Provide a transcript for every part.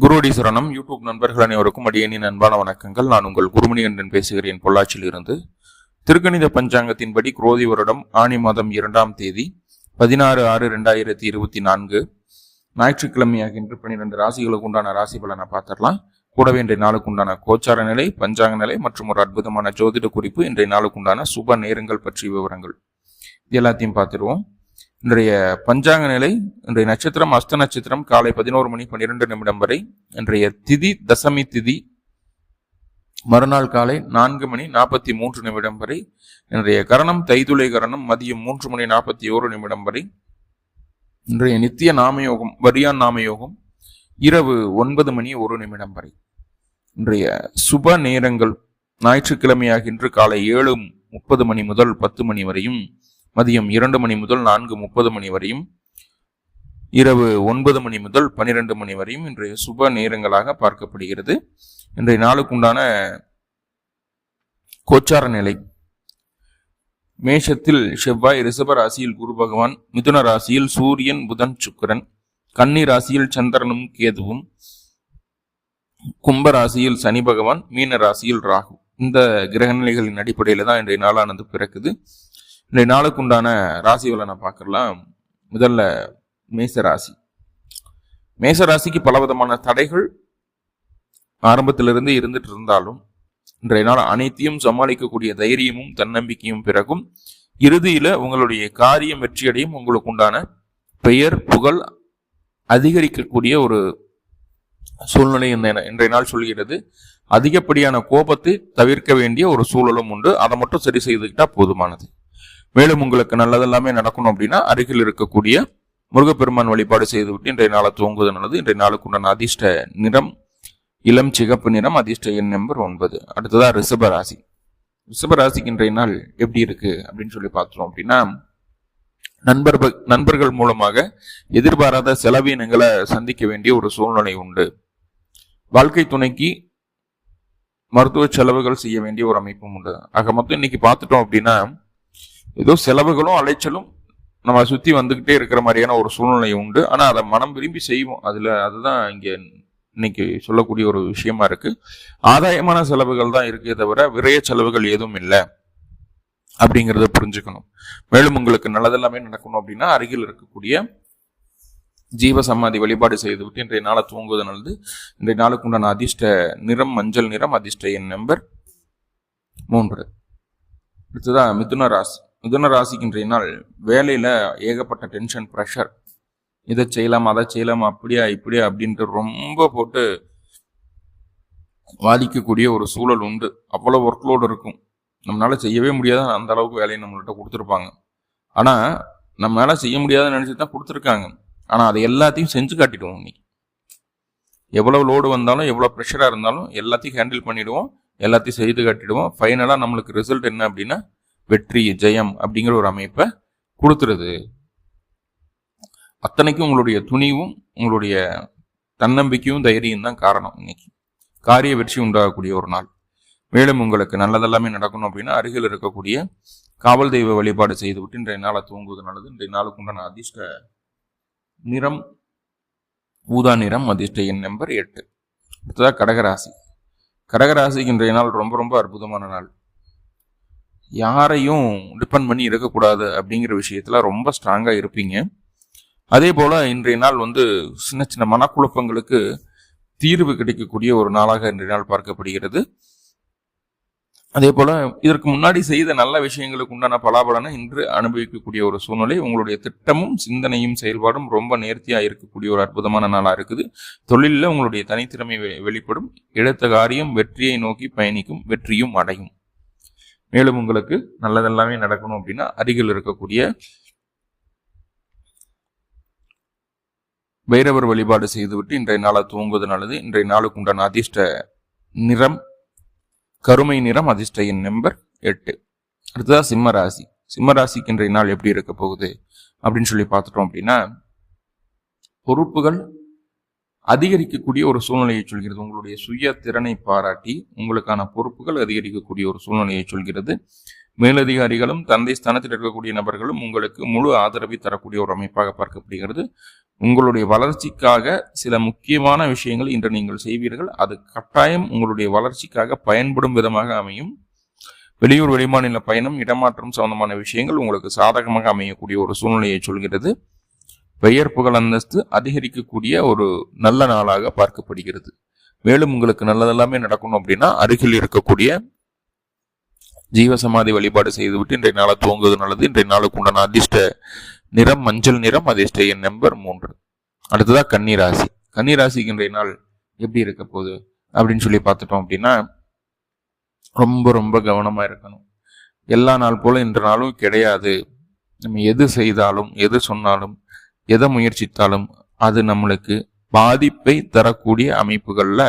குருவடி சரணம். யூடியூப் நண்பர்கள் அனைவருக்கும் அடியேனின் அன்பான வணக்கங்கள். நான் உங்கள் குருமணி என்றன் பேசுகிறேன் பொள்ளாச்சியில் இருந்து திருக்கணித பஞ்சாங்கத்தின்படி குரோதி வருடம் ஆணி மாதம் இரண்டாம் தேதி பதினாறு ஆறு ரெண்டாயிரத்தி இருபத்தி நான்கு. ஞாயிற்றுக்கிழமையாகின்ற பன்னிரெண்டு ராசிகளுக்கு உண்டான ராசி பலனை பார்த்துடலாம். கூடவே இன்றைய நாளுக்கு உண்டான கோச்சார நிலை பஞ்சாங்க நிலை மற்றும் ஒரு அற்புதமான ஜோதிட குறிப்பு இன்றைய நாளுக்கு உண்டான சுப நேரங்கள் பற்றிய விவரங்கள். இது எல்லாத்தையும் பார்த்துருவோம். இன்றைய பஞ்சாங்க நிலை இன்றைய நட்சத்திரம் அஸ்த நட்சத்திரம் காலை பதினோரு மணி பன்னிரெண்டு நிமிடம் வரை இன்றைய திதி தசமி திதி மறுநாள் காலை நான்கு மணி நாற்பத்தி மூன்று நிமிடம் வரை இன்றைய கரணம் தைதுளை கரணம் மதியம் மூன்று மணி நாற்பத்தி ஓரு நிமிடம் வரை இன்றைய நித்திய நாமயோகம் வரியான் நாமயோகம் இரவு ஒன்பது மணி ஒரு நிமிடம் வரை. இன்றைய சுப நேரங்கள் ஞாயிற்றுக்கிழமையாகின்ற காலை ஏழு முப்பது மணி முதல் பத்து மணி வரையும் மதியம் இரண்டு மணி முதல் நான்கு முப்பது மணி வரையும் இரவு ஒன்பது மணி முதல் பனிரெண்டு மணி வரையும் இன்றைய சுப நேரங்களாக பார்க்கப்படுகிறது. இன்றைய நாளுக்குண்டான கோச்சார நிலை. மேஷத்தில் செவ்வாய் ரிஷப ராசியில் குரு பகவான் மிதுன ராசியில் சூரியன் புதன் சுக்கிரன் கன்னி ராசியில் சந்திரனும் கேதுவும் கும்ப ராசியில் சனி பகவான் மீன ராசியில் ராகு. இந்த கிரகநிலைகளின் அடிப்படையில் தான் இன்றைய நாளானது பிறக்குது. இன்றைய நாளுக்கு உண்டான ராசி நான் பார்க்கலாம். முதல்ல மேச ராசி மேச ராசிக்கு பலவிதமான தடைகள் ஆரம்பத்திலிருந்து இருந்துட்டு இருந்தாலும் இன்றைய நாள் அனைத்தையும் சமாளிக்கக்கூடிய தைரியமும் தன்னம்பிக்கையும் பிறகும் இறுதியில் உங்களுடைய காரியம் வெற்றியடையும் உங்களுக்கு உண்டான பெயர் புகழ் அதிகரிக்கக்கூடிய ஒரு சூழ்நிலை இந்த இன்றைய நாள் சொல்கிறது. அதிகப்படியான கோபத்தை தவிர்க்க வேண்டிய ஒரு சூழலும் உண்டு. அதை மட்டும் சரி செய்துக்கிட்டா போதுமானது. மேலும் உங்களுக்கு நல்லதெல்லாமே நடக்கணும் அப்படின்னா அருகில் இருக்கக்கூடிய முருகப்பெருமான் வழிபாடு செய்துவிட்டு இன்றைய நாளை துவங்குவது நல்லது. இன்றைய நாளுக்கு உண்டான அதிர்ஷ்ட நிறம் இளம் சிகப்பு நிறம் அதிர்ஷ்ட எண் நம்பர் ஒன்பது. அடுத்ததான் ரிஷபராசி ரிஷபராசிக்கு ராசிக்கு இன்றைய நாள் எப்படி இருக்கு அப்படின்னு சொல்லி பார்த்தோம் அப்படின்னா நண்பர்கள் நண்பர்கள் மூலமாக எதிர்பாராத செலவீனங்களை சந்திக்க வேண்டிய ஒரு சூழ்நிலை உண்டு. வாழ்க்கை துணைக்கு மருத்துவ செலவுகள் செய்ய வேண்டிய ஒரு அமைப்பும் உண்டு. ஆக மொத்தம் இன்னைக்கு பார்த்துட்டோம் அப்படின்னா ஏதோ செலவுகளும் அலைச்சலும் நம்ம சுத்தி வந்துகிட்டே இருக்கிற மாதிரியான ஒரு சூழ்நிலை உண்டு. ஆனா அதை மனம் விரும்பி செய்வோம். அதுல அதுதான் இங்க இன்னைக்கு சொல்லக்கூடிய ஒரு விஷயமா இருக்கு. ஆதாயமான செலவுகள் தான் இருக்கே தவிர விரைய செலவுகள் எதுவும் இல்லை அப்படிங்கிறத புரிஞ்சுக்கணும். மேலும் உங்களுக்கு நல்லதெல்லாமே நடக்கணும் அப்படின்னா அருகில் இருக்கக்கூடிய ஜீவ சமாதி வழிபாடு செய்து விட்டு இன்றைய நாளை தூங்குவது நல்லது. இன்றைய நாளுக்கு உண்டான அதிர்ஷ்ட நிறம் மஞ்சள் நிறம் அதிர்ஷ்ட எண் நம்பர் மூன்று. அடுத்ததான் மிதுன ராசி. மிதுன ராசிக்கு இன்றைய நாள் வேலையில் ஏகப்பட்ட டென்ஷன் ப்ரெஷர் இதை செய்யலாம் அதை செய்யலாம் அப்படியா இப்படியா அப்படின்ட்டு ரொம்ப போட்டு வாதிக்கக்கூடிய ஒரு சூழல் உண்டு. அவ்வளோ ஒர்க்லோடு இருக்கும். நம்மளால செய்யவே முடியாத அந்த அளவுக்கு வேலையை நம்மள்கிட்ட கொடுத்துருப்பாங்க. ஆனால் நம்மளால செய்ய முடியாதுன்னு நினச்சி தான் கொடுத்துருக்காங்க. ஆனால் அதை எல்லாத்தையும் செஞ்சு காட்டிடுவோம் இன்னைக்கு. எவ்வளோ லோடு வந்தாலும் எவ்வளோ ப்ரெஷராக இருந்தாலும் எல்லாத்தையும் ஹேண்டில் பண்ணிவிடுவோம் எல்லாத்தையும் செய்து காட்டிடுவோம். ஃபைனலாக நம்மளுக்கு ரிசல்ட் என்ன அப்படின்னா வெற்றி ஜெயம் அப்படிங்கிற ஒரு அமைப்பை கொடுத்துருது அத்தனைக்கும் உங்களுடைய துணிவும் உங்களுடைய தன்னம்பிக்கையும் தைரியம் தான் காரணம் இன்னைக்கு. காரிய வெற்றி உண்டாகக்கூடிய ஒரு நாள். மேலும் உங்களுக்கு நல்லதெல்லாமே நடக்கணும் அப்படின்னா அருகில் இருக்கக்கூடிய காவல் தெய்வ வழிபாடு செய்துவிட்டு இன்றைய நாளை தூங்குவது நல்லது. இன்றைய நாளுக்கு உண்டான அதிர்ஷ்ட நிறம் ஊதா நிறம் அதிர்ஷ்ட எண் நம்பர் எட்டு. அடுத்ததாக கடகராசி. கடகராசிக்கு இன்றைய நாள் ரொம்ப ரொம்ப அற்புதமான நாள். யாரையும் டிபெண்ட் பண்ணி இருக்கக்கூடாது அப்படிங்கிற விஷயத்தில் ரொம்ப ஸ்ட்ராங்காக இருப்பீங்க. அதே போல் இன்றைய நாள் வந்து சின்ன சின்ன மனக்குழப்பங்களுக்கு தீர்வு கிடைக்கக்கூடிய ஒரு நாளாக இன்றைய நாள் பார்க்கப்படுகிறது. அதே போல் இதற்கு முன்னாடி செய்த நல்ல விஷயங்களுக்கு உண்டான பலாபலனை இன்று அனுபவிக்கக்கூடிய ஒரு சூழ்நிலை உங்களுடைய திட்டமும் சிந்தனையும் செயல்பாடும் ரொம்ப நேர்த்தியாக இருக்கக்கூடிய ஒரு அற்புதமான நாளாக இருக்குது. தொழிலில் உங்களுடைய தனித்திறமை வெளிப்படும். எடுத்த காரியம் வெற்றியை நோக்கி பயணிக்கும் வெற்றியும் அடையும். மேலும் உங்களுக்கு நல்லதெல்லாமே நடக்கணும் அப்படின்னா அருகில் இருக்கக்கூடிய பைரவர் வழிபாடு செய்துவிட்டு இன்றைய நாளை தூங்குவது நல்லது. இன்றைய நாளுக்கு உண்டான அதிர்ஷ்ட நிறம் கருமை நிறம் அதிர்ஷ்ட எண் நம்பர் எட்டு. அடுத்ததாக சிம்ம ராசி. சிம்ம ராசிக்கு இன்றைய நாள் எப்படி இருக்க போகுது? அப்படின்னு சொல்லி பார்த்துட்டோம் அப்படின்னா பொறுப்புகள் அதிகரிக்கக்கூடிய ஒரு சூழ்நிலையை சொல்கிறது. உங்களுடைய சுய திறனை பாராட்டி உங்களுக்கான பொறுப்புகள் அதிகரிக்கக்கூடிய ஒரு சூழ்நிலையை சொல்கிறது. மேலதிகாரிகளும் தந்தை ஸ்தானத்தில் இருக்கக்கூடிய நபர்களும் உங்களுக்கு முழு ஆதரவை தரக்கூடிய ஒரு அமைப்பாக பார்க்கப்படுகிறது. உங்களுடைய வளர்ச்சிக்காக சில முக்கியமான விஷயங்கள் இன்று நீங்கள் செய்வீர்கள். அது கட்டாயம் உங்களுடைய வளர்ச்சிக்காக பயன்படும் விதமாக அமையும். வெளியூர் வெளிமாநில பயணம் இடமாற்றம் சம்பந்தமான விஷயங்கள் உங்களுக்கு சாதகமாக அமையக்கூடிய ஒரு சூழ்நிலையை சொல்கிறது. பெயர் புகழ் அந்தஸ்து அதிகரிக்கக்கூடிய ஒரு நல்ல நாளாக பார்க்கப்படுகிறது. மேலும் உங்களுக்கு நல்லதெல்லாமே நடக்கணும் அப்படின்னா அருகில் இருக்கக்கூடிய ஜீவசமாதி வழிபாடு செய்துவிட்டு இன்றைய நாளை துவங்குவது நல்லது. இன்றைய நாளுக்கு உண்டான அதிர்ஷ்ட நிறம் மஞ்சள் நிறம் அதிர்ஷ்ட எண் நம்பர் மூன்று. அடுத்ததாக கன்னிராசி கன்னிராசிக்கு இன்றைய நாள் எப்படி இருக்க போகுது அப்படின்னு சொல்லி பார்த்துட்டோம் அப்படின்னா ரொம்ப ரொம்ப கவனமாக இருக்கணும். எல்லா நாள் போல இன்ற நாளும் கிடையாது. நம்ம எது செய்தாலும் எது சொன்னாலும் எதை முயற்சித்தாலும் அது நம்மளுக்கு பாதிப்பை தரக்கூடிய அமைப்புகளில்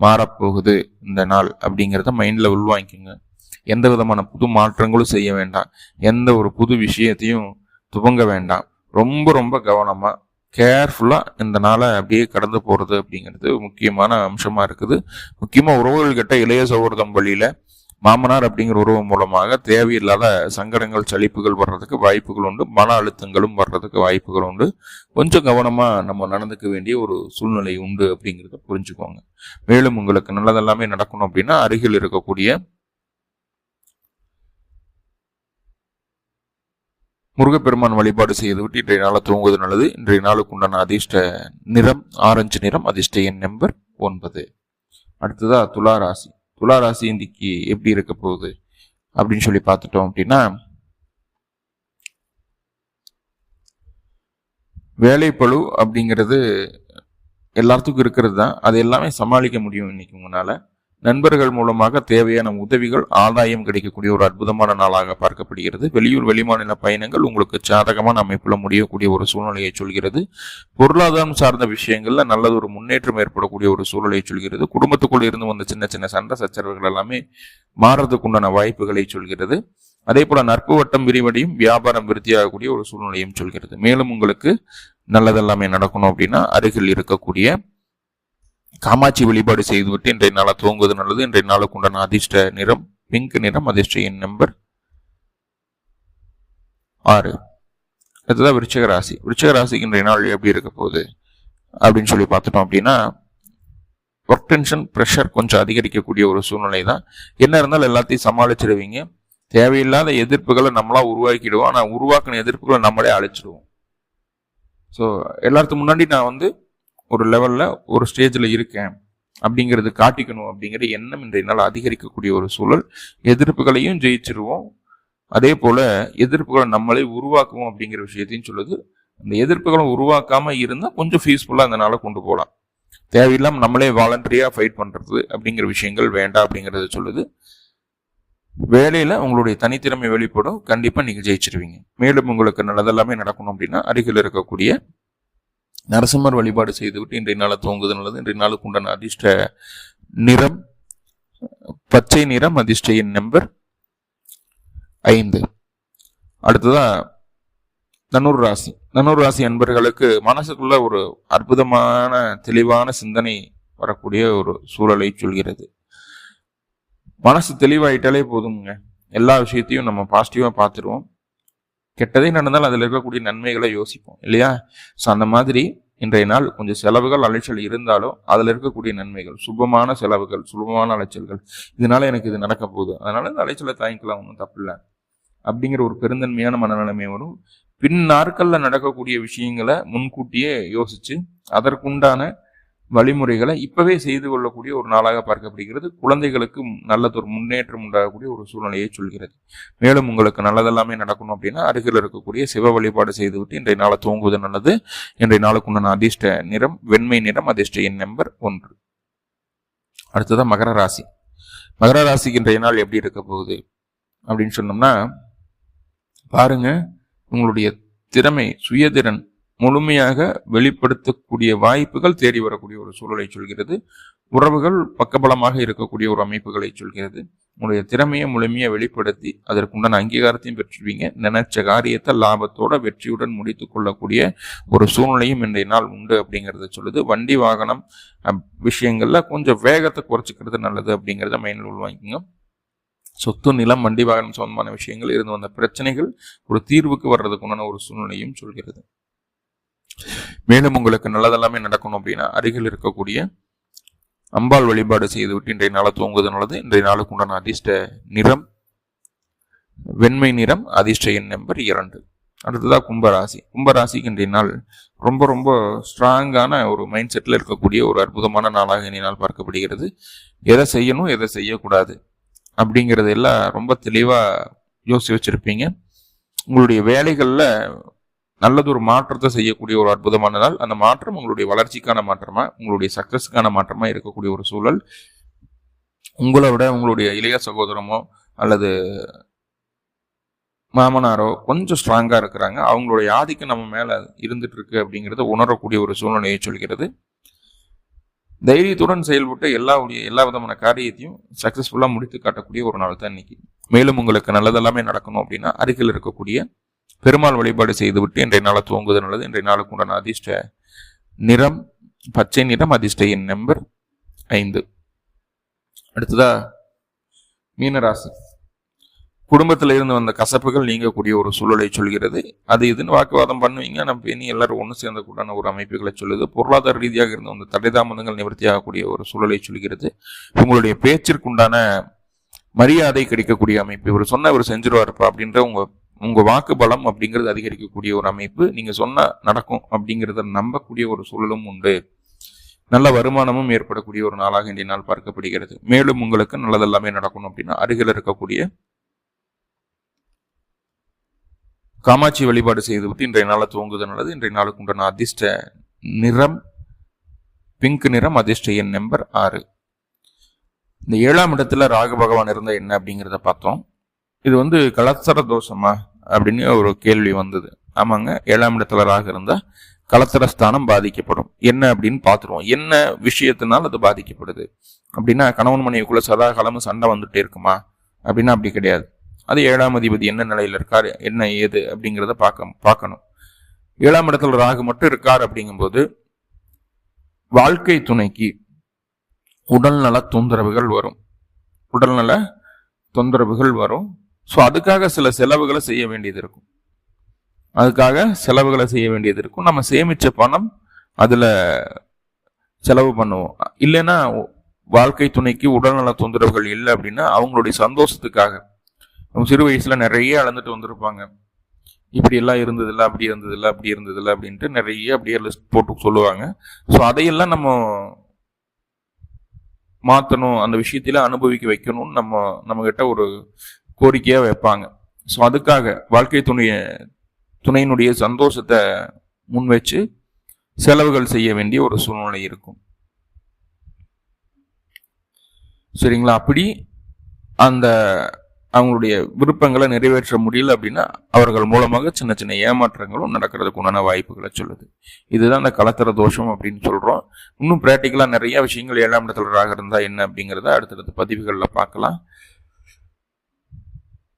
மாறப்போகுது இந்த நாள் அப்படிங்கிறத மைண்டில் உள்வாங்கிக்கோங்க. எந்த விதமான புது மாற்றங்களும் செய்ய வேண்டாம். எந்த ஒரு புது விஷயத்தையும் துவங்க வேண்டாம். ரொம்ப ரொம்ப கவனமாக கேர்ஃபுல்லாக இந்த நாளை அப்படியே கடந்து போகிறது அப்படிங்கிறது முக்கியமான அம்சமாக இருக்குது. முக்கியமாக உறவுகள்கிட்ட இளைய சௌஹൃദம் வழியில் மாமனார் அப்படிங்கிற உறவு மூலமாக தேவையில்லாத சங்கடங்கள் சலிப்புகள் வர்றதுக்கு வாய்ப்புகள் உண்டு. மன அழுத்தங்களும் வர்றதுக்கு வாய்ப்புகள் உண்டு. கொஞ்சம் கவனமாக நம்ம நடந்துக்க வேண்டிய ஒரு சூழ்நிலை உண்டு அப்படிங்கிறத புரிஞ்சுக்கோங்க. மேலும் உங்களுக்கு நல்லதெல்லாமே நடக்கணும் அப்படின்னா அருகில் இருக்கக்கூடிய முருகப்பெருமான் வழிபாடு செய்துவிட்டு இன்றைய நாளை தூங்குவது நல்லது. இன்றைய நாளுக்கு உண்டான அதிர்ஷ்ட நிறம் ஆரஞ்சு நிறம் அதிர்ஷ்ட எண் நம்பர் ஒன்பது. அடுத்ததா துலா ராசி. துளாராசி ராசி எப்படி இருக்க போகுது அப்படின்னு சொல்லி பார்த்துட்டோம் அப்படின்னா வேலைப்பழு அப்படிங்கிறது எல்லாத்துக்கும் இருக்கிறது தான். அது எல்லாமே சமாளிக்க முடியும் இன்னைக்கு உங்களால. நண்பர்கள் மூலமாக தேவையான உதவிகள் ஆதாயம் கிடைக்கக்கூடிய ஒரு அற்புதமான நாளாக பார்க்கப்படுகிறது. வெளியூர் வெளிமாநில பயணங்கள் உங்களுக்கு சாதகமான அமைப்பில் முடியக்கூடிய ஒரு சூழ்நிலையை சொல்கிறது. பொருளாதாரம் சார்ந்த விஷயங்கள்ல நல்லது ஒரு முன்னேற்றம் ஏற்படக்கூடிய ஒரு சூழலை சொல்கிறது. குடும்பத்துக்குள் இருந்து வந்த சின்ன சின்ன சண்டை சச்சரவுகள் எல்லாமே மாறுறதுக்குண்டான வாய்ப்புகளை சொல்கிறது. அதே போல நட்பு வட்டம் விரிவடையும் வியாபாரம் விருத்தியாகக்கூடிய ஒரு சூழ்நிலையும் சொல்கிறது. மேலும் உங்களுக்கு நல்லதெல்லாமே நடக்கணும் அப்படின்னா அருகில் இருக்கக்கூடிய காமாட்சி வழிபாடு செய்துவிட்டு இன்றைய நாளை துவங்குவது நல்லது. இன்றைய நாளுக்கு உண்டான அதிர்ஷ்ட நிறம் பிங்க் நிறம் அதிர்ஷ்ட எண் நம்பர் ஆறு. அடுத்ததான் விருச்சக ராசி. விருச்சக ராசிக்கு இன்றைய நாள் எப்படி இருக்க போகுது அப்படின்னு சொல்லி பார்த்துட்டோம் அப்படின்னா ஒர்க் டென்ஷன் ப்ரெஷர் கொஞ்சம் அதிகரிக்கக்கூடிய ஒரு சூழ்நிலை தான் என்ன இருந்தாலும் எல்லாத்தையும் சமாளிச்சிடுவீங்க தேவையில்லாத எதிர்ப்புகளை நம்மளா உருவாக்கிடுவோம். ஆனால் உருவாக்கின எதிர்ப்புகளை நம்மளே அழைச்சிடுவோம். ஸோ எல்லாத்துக்கு முன்னாடி நான் வந்து ஒரு லெவலில் ஒரு ஸ்டேஜில் இருக்கேன் அப்படிங்கிறது காட்டிக்கணும் அப்படிங்கிற எண்ணம் இன்றைய நாள் அதிகரிக்கக்கூடிய ஒரு சூழல். எதிர்ப்புகளையும் ஜெயிச்சிருவோம். அதே போல் எதிர்ப்புகளை நம்மளே உருவாக்குவோம் அப்படிங்கிற விஷயத்தையும் சொல்லுது. அந்த எதிர்ப்புகளை உருவாக்காம இருந்தால் கொஞ்சம் ஃபீஸ்ஃபுல்லாக அந்த நாளை கொண்டு போகலாம் தேவையில்லாமல் நம்மளே வாலண்டரியாக ஃபைட் பண்ணுறது அப்படிங்கிற விஷயங்கள் வேண்டாம் அப்படிங்கிறத சொல்லுது. வேலையில் உங்களுடைய தனித்திறமை வெளிப்படும். கண்டிப்பாக நீங்கள் ஜெயிச்சிருவீங்க. மேலும் உங்களுக்கு நல்லதெல்லாமே நடக்கணும் அப்படின்னா அருகில் இருக்கக்கூடிய நரசிம்மர் வழிபாடு செய்துவிட்டு இன்றைய நாளை தூங்குது நல்லது இன்றைய நாளுக்கு உண்டான அதிர்ஷ்ட நிறம் பச்சை நிறம் அதிர்ஷ்ட எண் நம்பர் ஐந்து. அடுத்ததான் தனுர் ராசி. தனுர் ராசி அன்பர்களுக்கு மனசுக்குள்ள ஒரு அற்புதமான தெளிவான சிந்தனை வரக்கூடிய ஒரு சூழலை சொல்கிறது. மனசு தெளிவாயிட்டாலே போதுங்க எல்லா விஷயத்தையும் நம்ம பாசிட்டிவாக பார்த்துருவோம். கெட்டதே நடந்தால் அதில் இருக்கக்கூடிய நன்மைகளை யோசிப்போம் இல்லையா? ஸோ அந்த மாதிரி இன்றைய நாள் கொஞ்சம் செலவுகள் அலைச்சல் இருந்தாலும் அதில் இருக்கக்கூடிய நன்மைகள் சுபமான செலவுகள் சுபமான அலைச்சல்கள் இதனால எனக்கு இது நடக்க போகுது. அதனால இந்த அலைச்சலை தாங்கிக்கலாம் ஒன்றும் தப்பில்லை அப்படிங்கிற ஒரு பெருந்தன்மையான மனநிலைமை வரும். பின் நாட்களில் நடக்கக்கூடிய விஷயங்களை முன்கூட்டியே யோசிச்சு அதற்குண்டான வழிமுறைகளை இப்பவே செய்து கொள்ளக்கூடிய ஒரு நாளாக பார்க்கப்படுகிறது. குழந்தைகளுக்கு நல்லதொரு முன்னேற்றம் உண்டாகக்கூடிய ஒரு சூழ்நிலையை சொல்கிறது. மேலும் உங்களுக்கு நல்லதெல்லாமே நடக்கணும் அப்படின்னா அருகில் இருக்கக்கூடிய சிவ வழிபாடு செய்துவிட்டு இன்றைய நாளை தூங்குவது நல்லது. இன்றைய நாளுக்குண்டான அதிர்ஷ்ட நிறம் வெண்மை நிறம் அதிர்ஷ்ட எண் நம்பர் ஒன்று. அடுத்ததான் மகர ராசி. மகர ராசிக்கு இன்றைய நாள் எப்படி இருக்க போகுது? அப்படின்னு சொன்னோம்னா பாருங்க உங்களுடைய திறமை சுயதிறன் முழுமையாக வெளிப்படுத்தக்கூடிய வாய்ப்புகள் தேடி வரக்கூடிய ஒரு சூழலை சொல்கிறது. உறவுகள் பக்கபலமாக இருக்கக்கூடிய ஒரு அமைப்புகளை சொல்கிறது. உங்களுடைய திறமையை முழுமையாக வெளிப்படுத்தி அதற்குண்டான அங்கீகாரத்தையும் பெற்றுவீங்க. நினைச்ச காரியத்தை லாபத்தோட வெற்றியுடன் முடித்து கொள்ளக்கூடிய ஒரு சூழ்நிலையும் இன்றைய நாள் உண்டு அப்படிங்கிறத சொல்லுது. வண்டி வாகனம் விஷயங்கள்ல கொஞ்சம் வேகத்தை குறைச்சிக்கிறது நல்லது அப்படிங்கிறத மைண்டில் உள்வாங்கிக்கோங்க. சொத்து நிலம் வண்டி வாகனம் சம்பந்தமான விஷயங்கள் இருந்து வந்த பிரச்சனைகள் ஒரு தீர்வுக்கு வர்றதுக்குண்டான ஒரு சூழ்நிலையும் சொல்கிறது. மேலும் உங்களுக்கு நல்லதெல்லாமே நடக்கணும் அப்படின்னா அருகில் இருக்கக்கூடிய அம்பாள் வழிபாடு செய்துவிட்டு இன்றைய நாளை தூங்குவது நல்லது. இன்றைய நாளுக்கு உண்டான அதிர்ஷ்ட நிறம் வெண்மை நிறம் அதிர்ஷ்ட எண் நம்பர் இரண்டு. அடுத்ததாக கும்பராசி. கும்பராசிக்கு இன்றைய நாள் ரொம்ப ரொம்ப ஸ்ட்ராங்கான ஒரு மைண்ட் செட்டில் இருக்கக்கூடிய ஒரு அற்புதமான நாளாக இன்றைய நாள் பார்க்கப்படுகிறது. எதை செய்யணும் எதை செய்யக்கூடாது அப்படிங்கிறது எல்லாம் ரொம்ப தெளிவாக யோசிச்சு வச்சுருப்பீங்க. உங்களுடைய வேலைகளில் நல்லதொரு மாற்றத்தை செய்யக்கூடிய ஒரு அற்புதமான நாள். அந்த மாற்றம் உங்களுடைய வளர்ச்சிக்கான மாற்றமா உங்களுடைய சக்சஸ்க்கான மாற்றமா இருக்கக்கூடிய ஒரு சூழல். உங்களை விட உங்களுடைய இளைய சகோதரமோ அல்லது மாமனாரோ கொஞ்சம் ஸ்ட்ராங்காக இருக்கிறாங்க. அவங்களுடைய ஆதிக்கம் நம்ம மேலே இருந்துட்டு இருக்கு அப்படிங்கிறத உணரக்கூடிய ஒரு சூழ்நிலையை சொல்கிறது. தைரியத்துடன் செயல்பட்டு எல்லா எல்லா விதமான காரியத்தையும் சக்ஸஸ்ஃபுல்லாக முடித்து காட்டக்கூடிய ஒரு நாள் தான் இன்னைக்கு. மேலும் உங்களுக்கு நல்லதெல்லாமே நடக்கணும் அப்படின்னா அருகில் இருக்கக்கூடிய பெருமாள் வழிபாடு செய்துவிட்டு இன்றைய நாளை துவங்குவது நல்லது. இன்றைய நாளுக்கு உண்டான அதிர்ஷ்ட நிறம் பச்சை நிறம் அதிர்ஷ்ட எண் நம்பர் ஐந்து. அடுத்ததா மீனராசி. குடும்பத்தில் இருந்து வந்த கசப்புகள் நீங்கக்கூடிய ஒரு சூழலை சொல்கிறது. அது இதுன்னு வாக்குவாதம் பண்ணுவீங்க. நம்ம இனி எல்லாரும் ஒன்று சேர்ந்த கூடான ஒரு அமைப்புகளை சொல்லுது. பொருளாதார ரீதியாக இருந்த அந்த தடைதாமதங்கள் நிவர்த்தியாகக்கூடிய ஒரு சூழலை சொல்கிறது. உங்களுடைய பேச்சிற்குண்டான மரியாதை கிடைக்கக்கூடிய அமைப்பு. இவர் சொன்ன இவர் செஞ்சிருவார்ப்பா அப்படின்ற உங்கள் உங்கள் வாக்கு பலம் அப்படிங்கிறது அதிகரிக்கக்கூடிய ஒரு அமைப்பு. நீங்கள் சொன்ன நடக்கும் அப்படிங்கிறத நம்பக்கூடிய ஒரு சூழலும் உண்டு. நல்ல வருமானமும் ஏற்படக்கூடிய ஒரு நாளாக இன்றைய நாள் பார்க்கப்படுகிறது. மேலும் உங்களுக்கு நல்லதெல்லாமே நடக்கணும் அப்படின்னா அருகில் இருக்கக்கூடிய காமாட்சி வழிபாடு செய்துவிட்டு இன்றைய நாளை துவங்குதல் நல்லது. இன்றைய நாளுக்கு உண்டான அதிர்ஷ்ட நிறம் பிங்க் நிறம் அதிர்ஷ்ட எண் நம்பர் ஆறு. இந்த ஏழாம் இடத்துல ராகு பகவான் இருந்த என்ன அப்படிங்கிறத பார்த்தோம். இது வந்து கலசர தோஷமா அப்படின்னு ஒரு கேள்வி வந்தது. ஆமாங்க ஏழாம் இடத்துல ராகு இருந்தா கலத்திரஸ்தானம் பாதிக்கப்படும். என்ன அப்படின்னு பார்த்துருவோம். என்ன விஷயத்தினால் அது பாதிக்கப்படுது? அப்படின்னா கணவன் மனைவிக்குள்ள சதா காலமும் சண்டை வந்துட்டே இருக்குமா? அப்படின்னா அப்படி கிடையாது. அது ஏழாம் அதிபதி என்ன நிலையில் இருக்கார் என்ன ஏது அப்படிங்கிறத பார்க்க பார்க்கணும். ஏழாம் இடத்துல ராகு மட்டும் இருக்கார் அப்படிங்கும்போது வாழ்க்கை துணைக்கு உடல்நல தொந்தரவுகள் வரும். உடல்நல தொந்தரவுகள் வரும். ஸோ அதுக்காக சில செலவுகளை செய்ய வேண்டியது இருக்கும். அதுக்காக செலவுகளை செய்ய வேண்டியது இருக்கும். நம்ம சேமித்த பணம் அதில் செலவு பண்ணுவோம். இல்லைன்னா வாழ்க்கை துணைக்கு உடல்நல தொந்தரவுகள் இல்லை அப்படின்னா அவங்களுடைய சந்தோஷத்துக்காக. அவங்க சிறு வயசில் நிறைய அளந்துட்டு வந்திருப்பாங்க. இப்படி எல்லாம் இருந்ததில்ல அப்படி இருந்ததில்ல அப்படி இருந்ததில்ல அப்படின்ட்டு நிறைய அப்படியே லிஸ்ட் போட்டு சொல்லுவாங்க. ஸோ அதையெல்லாம் நம்ம மாற்றணும் அந்த விஷயத்தில அனுபவிக்க வைக்கணும்னு நம்ம நம்மக்கிட்ட ஒரு கோரிக்கையாக வைப்பாங்க. ஸோ அதுக்காக வாழ்க்கை துணைய துணையினுடைய சந்தோஷத்தை முன் வச்சு செலவுகள் செய்ய வேண்டிய ஒரு சூழ்நிலை இருக்கும். சரிங்களா? அப்படி அந்த அவங்களுடைய விருப்பங்களை நிறைவேற்ற முடியல அப்படின்னா அவர்கள் மூலமாக சின்ன சின்ன ஏமாற்றங்களும் நடக்கிறதுக்கு உண்டான வாய்ப்புகளை சொல்லுது. இதுதான் அந்த கலத்தர தோஷம் அப்படின்னு சொல்கிறோம் இன்னும் ப்ராக்டிக்கலாக நிறைய விஷயங்கள் ஏழாம் இடத்துல இருந்தால் என்ன அப்படிங்கிறத அடுத்தடுத்த பதிவுகளில் பார்க்கலாம்.